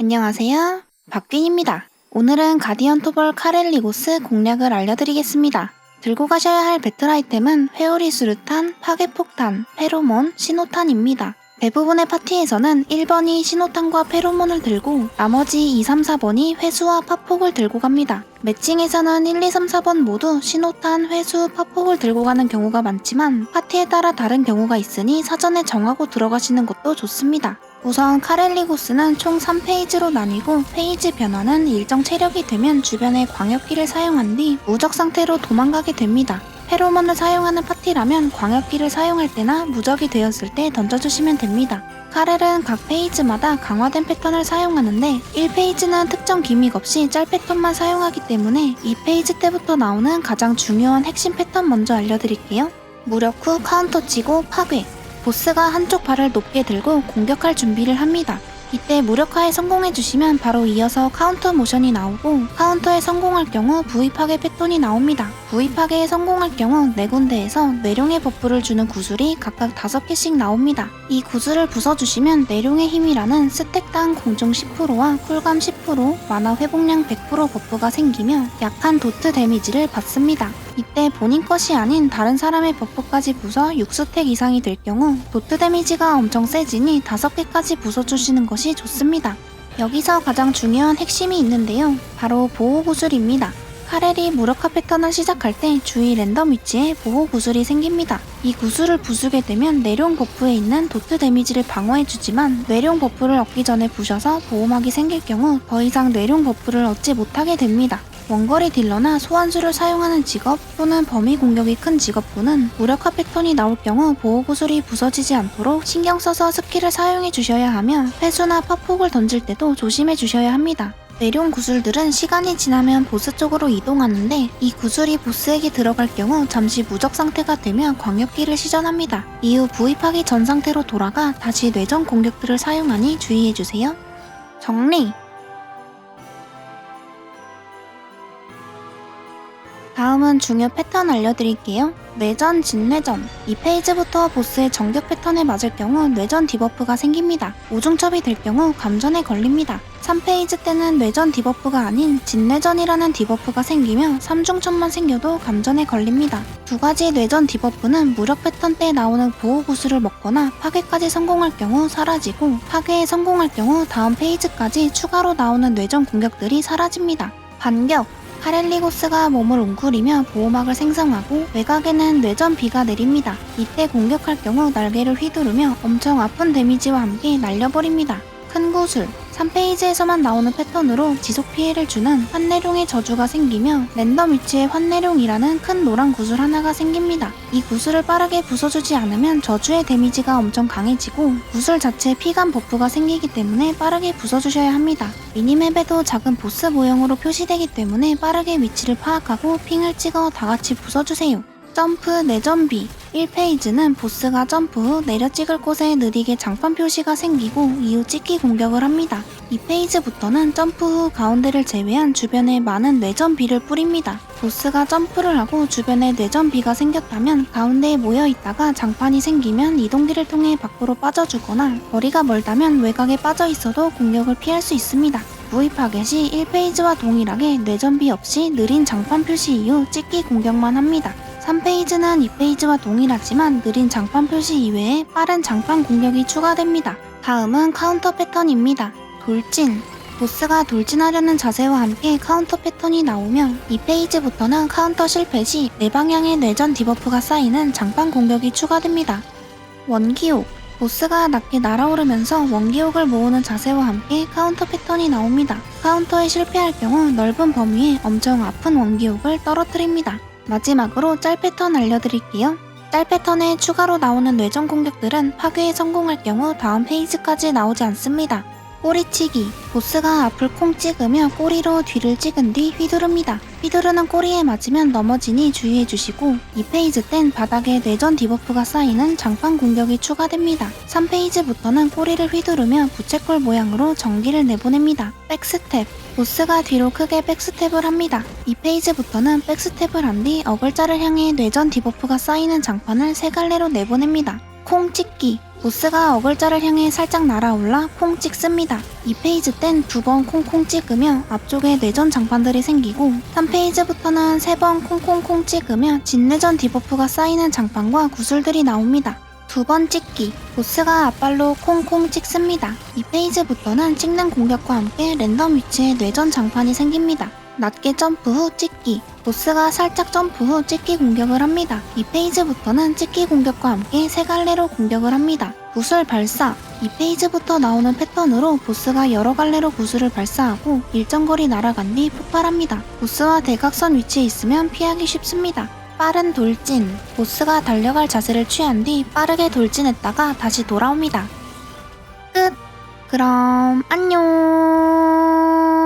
안녕하세요. 박균입니다. 오늘은 가디언 토벌 카렐리고스 공략을 알려드리겠습니다. 들고 가셔야 할 배틀 아이템은 회오리 수류탄, 파괴폭탄, 페로몬, 신호탄입니다. 대부분의 파티에서는 1번이 신호탄과 페로몬을 들고 나머지 2, 3, 4번이 회수와 파폭을 들고 갑니다. 매칭에서는 1, 2, 3, 4번 모두 신호탄, 회수, 파폭을 들고 가는 경우가 많지만 파티에 따라 다른 경우가 있으니 사전에 정하고 들어가시는 것도 좋습니다. 우선 카렐리고스는 총 3페이지로 나뉘고 페이지 변화는 일정 체력이 되면 주변에 광역기를 사용한 뒤 무적 상태로 도망가게 됩니다. 페로몬을 사용하는 파티라면 광역기를 사용할 때나 무적이 되었을 때 던져주시면 됩니다. 카렐은 각 페이지마다 강화된 패턴을 사용하는데 1페이지는 특정 기믹 없이 짤 패턴만 사용하기 때문에 2페이지 때부터 나오는 가장 중요한 핵심 패턴 먼저 알려드릴게요. 무력 후 카운터 치고 파괴 보스가 한쪽 발을 높게 들고 공격할 준비를 합니다. 이때 무력화에 성공해 주시면 바로 이어서 카운터 모션이 나오고 카운터에 성공할 경우 부입하게 패턴이 나옵니다. 부입하게에 성공할 경우 네 군데에서 뇌룡의 버프를 주는 구슬이 각각 5개씩 나옵니다. 이 구슬을 부숴주시면 뇌룡의 힘이라는 스택당 공중 10%와 쿨감 10%, 만화 회복량 100% 버프가 생기며 약한 도트 데미지를 받습니다. 이때 본인 것이 아닌 다른 사람의 버프까지 부숴 6스택 이상이 될 경우 도트 데미지가 엄청 세지니 5개까지 부숴주시는 것이 좋습니다. 여기서 가장 중요한 핵심이 있는데요. 바로 보호 구슬입니다. 카렐이 무력화 패턴을 시작할 때 주위 랜덤 위치에 보호 구슬이 생깁니다. 이 구슬을 부수게 되면 내룡 버프에 있는 도트 데미지를 방어해주지만 뇌룡 버프를 얻기 전에 부셔서 보호막이 생길 경우 더 이상 뇌룡 버프를 얻지 못하게 됩니다. 원거리 딜러나 소환수를 사용하는 직업 또는 범위 공격이 큰 직업군은 무력화 패턴이 나올 경우 보호 구슬이 부서지지 않도록 신경 써서 스킬을 사용해 주셔야 하며 회수나 파폭을 던질 때도 조심해 주셔야 합니다. 내룡 구슬들은 시간이 지나면 보스 쪽으로 이동하는데 이 구슬이 보스에게 들어갈 경우 잠시 무적 상태가 되며 광역기를 시전합니다. 이후 부입하기 전 상태로 돌아가 다시 뇌전 공격들을 사용하니 주의해주세요. 정리 다음은 중요 패턴 알려드릴게요. 뇌전, 진뇌전. 이 페이지부터 보스의 정격 패턴에 맞을 경우 뇌전 디버프가 생깁니다. 오중첩이 될 경우 감전에 걸립니다. 3페이지 때는 뇌전 디버프가 아닌 진뇌전이라는 디버프가 생기며 3중첩만 생겨도 감전에 걸립니다. 두 가지 뇌전 디버프는 무력 패턴 때 나오는 보호 구슬을 먹거나 파괴까지 성공할 경우 사라지고 파괴에 성공할 경우 다음 페이지까지 추가로 나오는 뇌전 공격들이 사라집니다. 반격 카렐리고스가 몸을 웅크리며 보호막을 생성하고 외곽에는 뇌전 비가 내립니다. 이때 공격할 경우 날개를 휘두르며 엄청 아픈 데미지와 함께 날려버립니다. 큰 구슬 3페이지에서만 나오는 패턴으로 지속 피해를 주는 환내룡의 저주가 생기며 랜덤 위치에 환내룡이라는 큰 노란 구슬 하나가 생깁니다. 이 구슬을 빠르게 부숴주지 않으면 저주의 데미지가 엄청 강해지고 구슬 자체에 피감 버프가 생기기 때문에 빠르게 부숴주셔야 합니다. 미니맵에도 작은 보스 모형으로 표시되기 때문에 빠르게 위치를 파악하고 핑을 찍어 다같이 부숴주세요. 점프 내전비 1페이지는 보스가 점프 후 내려 찍을 곳에 느리게 장판 표시가 생기고 이후 찍기 공격을 합니다. 2페이지부터는 점프 후 가운데를 제외한 주변에 많은 뇌전비를 뿌립니다. 보스가 점프를 하고 주변에 뇌전비가 생겼다면 가운데에 모여 있다가 장판이 생기면 이동기를 통해 밖으로 빠져주거나 거리가 멀다면 외곽에 빠져 있어도 공격을 피할 수 있습니다. 무입 파겟 시 1페이지와 동일하게 뇌전비 없이 느린 장판 표시 이후 찍기 공격만 합니다. 3페이지는 2페이지와 동일하지만 느린 장판 표시 이외에 빠른 장판 공격이 추가됩니다. 다음은 카운터 패턴입니다. 돌진. 보스가 돌진하려는 자세와 함께 카운터 패턴이 나오며 2페이지부터는 카운터 실패 시네 방향의 뇌전 디버프가 쌓이는 장판 공격이 추가됩니다. 원기옥. 보스가 낮게 날아오르면서 원기옥을 모으는 자세와 함께 카운터 패턴이 나옵니다. 카운터에 실패할 경우 넓은 범위에 엄청 아픈 원기옥을 떨어뜨립니다. 마지막으로 짤 패턴 알려드릴게요. 짤 패턴에 추가로 나오는 뇌전 공격들은 파괴에 성공할 경우 다음 페이지까지 나오지 않습니다. 꼬리치기. 보스가 앞을 콩 찍으며 꼬리로 뒤를 찍은 뒤 휘두릅니다. 휘두르는 꼬리에 맞으면 넘어지니 주의해주시고 2페이지 땐 바닥에 뇌전 디버프가 쌓이는 장판 공격이 추가됩니다. 3페이지부터는 꼬리를 휘두르며 부채꼴 모양으로 전기를 내보냅니다. 백스텝. 보스가 뒤로 크게 백스텝을 합니다. 2페이지부터는 백스텝을 한 뒤 어글자를 향해 뇌전 디버프가 쌓이는 장판을 세 갈래로 내보냅니다. 콩 찍기. 보스가 어글자를 향해 살짝 날아올라 콩 찍습니다. 2페이지 땐 두 번 콩콩 찍으며 앞쪽에 뇌전 장판들이 생기고 3페이지부터는 세 번 콩콩콩 찍으며 진뇌전 디버프가 쌓이는 장판과 구슬들이 나옵니다. 두 번 찍기. 보스가 앞발로 콩콩 찍습니다. 2페이지부터는 찍는 공격과 함께 랜덤 위치에 뇌전 장판이 생깁니다. 낮게 점프 후 찍기. 보스가 살짝 점프 후 찍기 공격을 합니다. 2페이지부터는 찍기 공격과 함께 세 갈래로 공격을 합니다. 구슬 발사. 2페이지부터 나오는 패턴으로 보스가 여러 갈래로 구슬을 발사하고 일정 거리 날아간 뒤 폭발합니다. 보스와 대각선 위치에 있으면 피하기 쉽습니다. 빠른 돌진. 보스가 달려갈 자세를 취한 뒤 빠르게 돌진했다가 다시 돌아옵니다. 끝. 그럼 안녕.